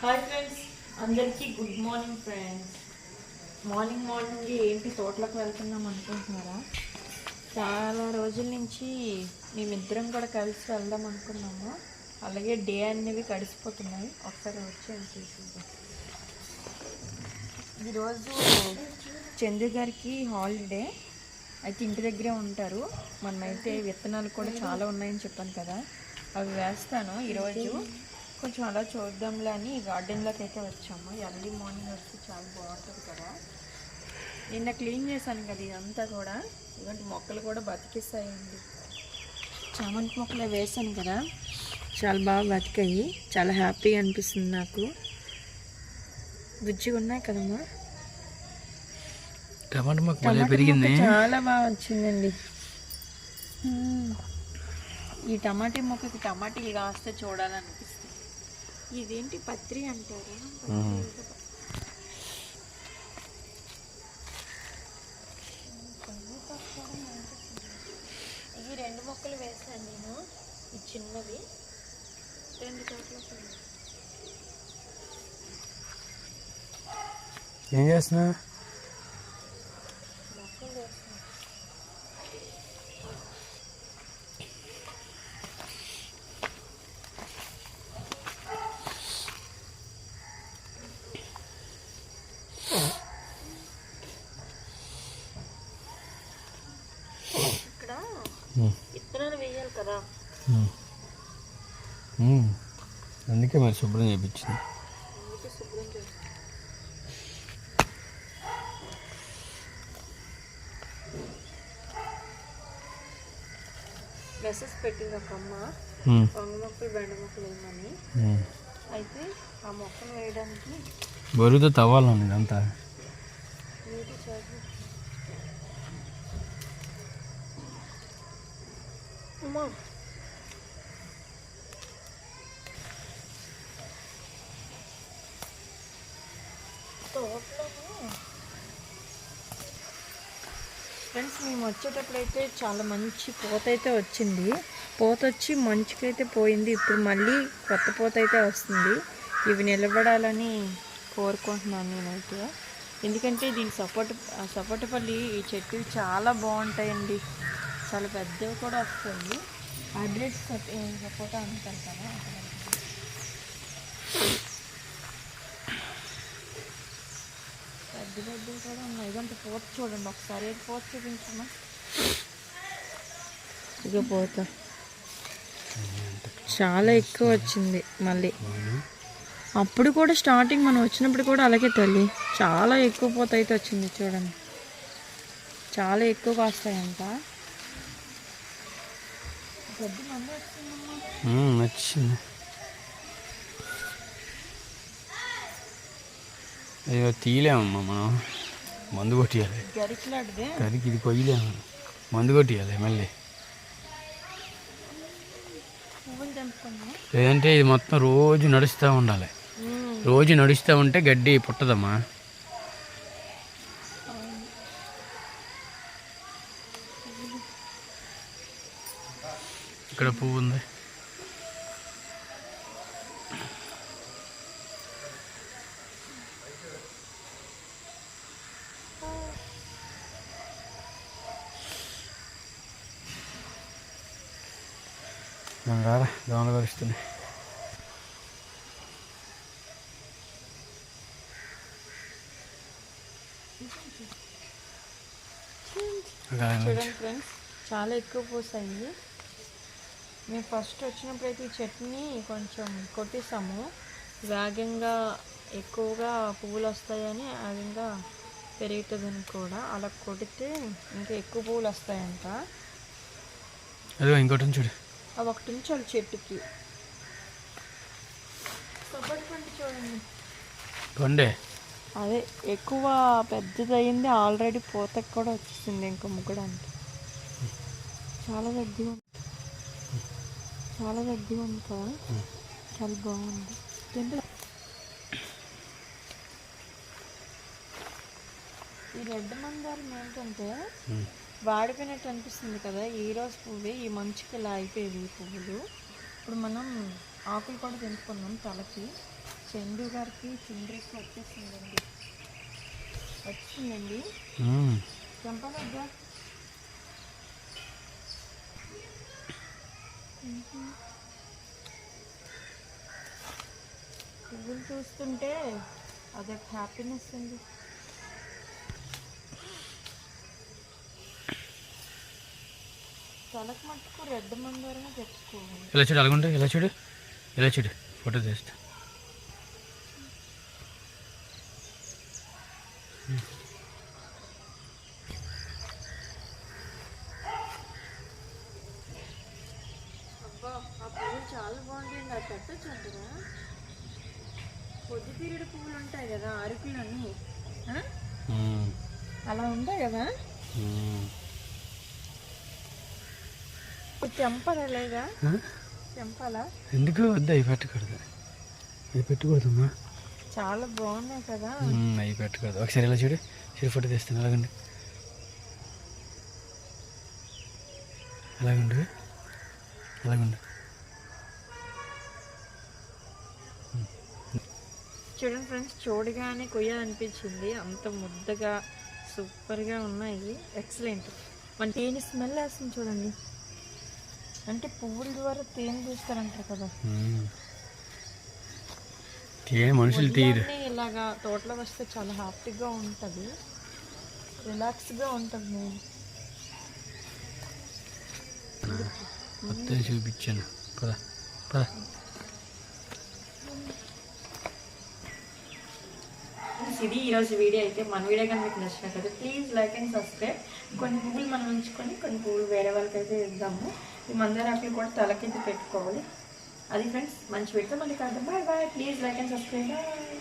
Hi friends అందరికీ good morning friends morning morning ఏంటి తోటలకు వెళ్తున్నాం అనుకుంటున్నారా? చాలా రోజుల నుంచి మేమిద్దరం కూడా కలిసి వెళ్దాం అనుకున్నాము. అలాగే డే అనేవి గడిచిపోతున్నాయి. ఒకసారి వచ్చి చూసిద్దాం. ఈరోజు చందు గారికి హాలిడే అయితే ఇంటి దగ్గరే ఉంటారు. మనమైతే విత్తనాలు కూడా చాలా ఉన్నాయని చెప్పాను కదా. అవి వేస్తాను ఈరోజు. కొంచెం అలా చూద్దాంలే అని గార్డెన్లోకి అయితే వచ్చాము. ఎర్లీ మార్నింగ్ వస్తే చాలా బాగుంటుంది కదా. నిన్న క్లీన్ చేశాను కదా ఇదంతా కూడా. ఇలాంటి మొక్కలు కూడా బతికిస్తాయండి. చామంతి మొక్కలు వేసాను కదా. చాలా బాగా బతికాయి. చాలా హ్యాపీగా అనిపిస్తుంది నాకు. బుజ్జిగా ఉన్నాయి కదమ్మా టమాటా మొక్క పెరిగింది. చాలా బాగా వచ్చిందండి. ఈ టమాటీ మొక్కకి టమాటీలు కాస్తే చూడాలనిపిస్తుంది. ఇదేంటి పత్రి అంటారా. ఇవి రెండు మొక్కలు వేసాను నేను. ఈ చిన్నవి. రెండు చోట్ల ఏం చేస్తున్నా అందుకే మరి శుభ్రం చేయించింది మెసేజ్ పెట్టింది ఒక అమ్మ. వంగ మొక్కలు బెండ మొక్కలు వేయమని. అయితే ఆ మొక్కలు వేయడానికి బరువుతో ఇదంతా నీటి చేపలు అమ్మా ఫ్రెండ్స్ మేము వచ్చేటప్పుడైతే చాలా మంచి పూత అయితే వచ్చింది. పూత వచ్చి మంచుకైతే పోయింది. ఇప్పుడు మళ్ళీ కొత్త పూత అయితే వస్తుంది. ఇవి నిలబడాలని కోరుకుంటున్నాను నేనైతే. ఎందుకంటే దీని సపోర్ట్ సపోటపల్లి ఈ చెట్లు చాలా బాగుంటాయండి. చాలా పెద్దవి కూడా వస్తుంది హైబ్రిడ్ సపోటా అనుకుంటాను అక్కడ పెద్ద పెద్దవి కూడా ఉన్నాయి. ఇదంతా పూత చూడండి ఒకసారి. ఏది పూత చూపించమ్మా ఇక పూత. చాలా ఎక్కువ వచ్చింది మళ్ళీ. అప్పుడు కూడా స్టార్టింగ్ మనం వచ్చినప్పుడు కూడా అలాగే తల్లి. చాలా ఎక్కువ పూత అయితే వచ్చింది చూడండి. చాలా ఎక్కువ కాస్తాయంట. గడ్డి అయ్యో తీయలేమమ్మా మనం మందు కొట్టియాలి. కరికి ఇది కొయ్యలేము. మందు కొట్టియాలి మళ్ళీ. లేదంటే ఇది మొత్తం రోజు నడుస్తూ ఉండాలి. రోజు నడుస్తూ ఉంటే గడ్డి పుట్టదమ్మా. ఇక్కడ పువ్వు ఉంది రారా దోమలు కలుస్తున్నాయి. చూడండి ఫ్రెండ్స్ చాలా ఎక్కువ పూసాయి. మేము ఫస్ట్ వచ్చినప్పుడు అయితే ఈ చట్నీ కొంచెం కొట్టేసాము. వేగంగా ఎక్కువగా పువ్వులు వస్తాయని వేగంగా పెరుగుతుందని కూడా అలా కొడితే ఇంకా ఎక్కువ పువ్వులు వస్తాయంట ఇంకోటి చూడు. అవి ఒకటి ఉంచాలి చెట్టుకి కొబ్బరి పండు చూడండి. కొండే అదే ఎక్కువ పెద్దదయ్యింది ఆల్రెడీ పూతకు కూడా వచ్చేసింది ఇంకా ముగ్గడానికి. చాలా పెద్దగా ఉంది. చాలా పెద్దగా ఉంది కదా? చాలా బాగుంది తింటే ఈ రెడ్ మందారం ఏంటంటే వాడిపోయినట్టు అనిపిస్తుంది కదా ఈ రోజు పువ్వే ఈ మంచుకి ఇలా అయిపోయేవి ఈ పువ్వులు. ఇప్పుడు మనం ఆకులు కూడా తెంపుకున్నాం తలకి. చందు గారికి చిండ్రెస్ వచ్చేసిందండి. వచ్చిందండి. చంపలొద్దా పువ్వులు చూస్తుంటే అదొక హ్యాపీనెస్ అండి. తలకు మట్టుకు రెడ్ మందారమే తెచ్చుకోవాలి. ఇలా చూడు అలాగుంటే ఇలా చూడు ఇలా చూడు ఫోటో తీస్తా. చాలా పీరియడ్ పువ్వులు ఉంటాయి కదా అరకులని. అలా ఉంటాయి కదా? ఎందుకు? వద్దు అవి పెట్టకూడదు. అవి పెట్టకూడదమ్మా. చాలా బాగున్నాయి కదా. అవి పెట్టకూడదు. ఒకసారి ఇలా చూడు. చూడు ఫోటో తీస్తాను. అలాగండి. అలాగుండు. అలాగుండు. చూడండి ఫ్రెండ్స్ చూడగానే కొయ్యాలనిపించింది. అంత ముద్దగా సూపర్గా ఉన్నాయి. ఎక్సలెంట్ మన తేనె స్మెల్ వేస్తుంది చూడండి. అంటే పువ్వుల ద్వారా తేనె తీస్తారంటారు కదా. తేనె మనుషులు తీయరు. ఉదయాన్నే ఇలాగా తోటలో వస్తే చాలా హ్యాపీగా ఉంటుంది. రిలాక్స్గా ఉంటుంది నేను మొత్తం చూపించాను. పద పద. ఇది ఈరోజు వీడియో అయితే మన వీడియో కానీ మీకు నచ్చినట్లయితే ప్లీజ్ లైక్ అండ్ సబ్స్క్రైబ్. కొన్ని పువ్వులు మనం ఉంచుకొని కొన్ని పువ్వులు వేరే వాళ్ళకి అయితే ఇద్దాము. ఈ మందారాకులు కూడా తలకింద పెట్టుకోవాలి. అది ఫ్రెండ్స్ మంచి పెడితే మళ్ళీ కాదు bye bye please like and subscribe bye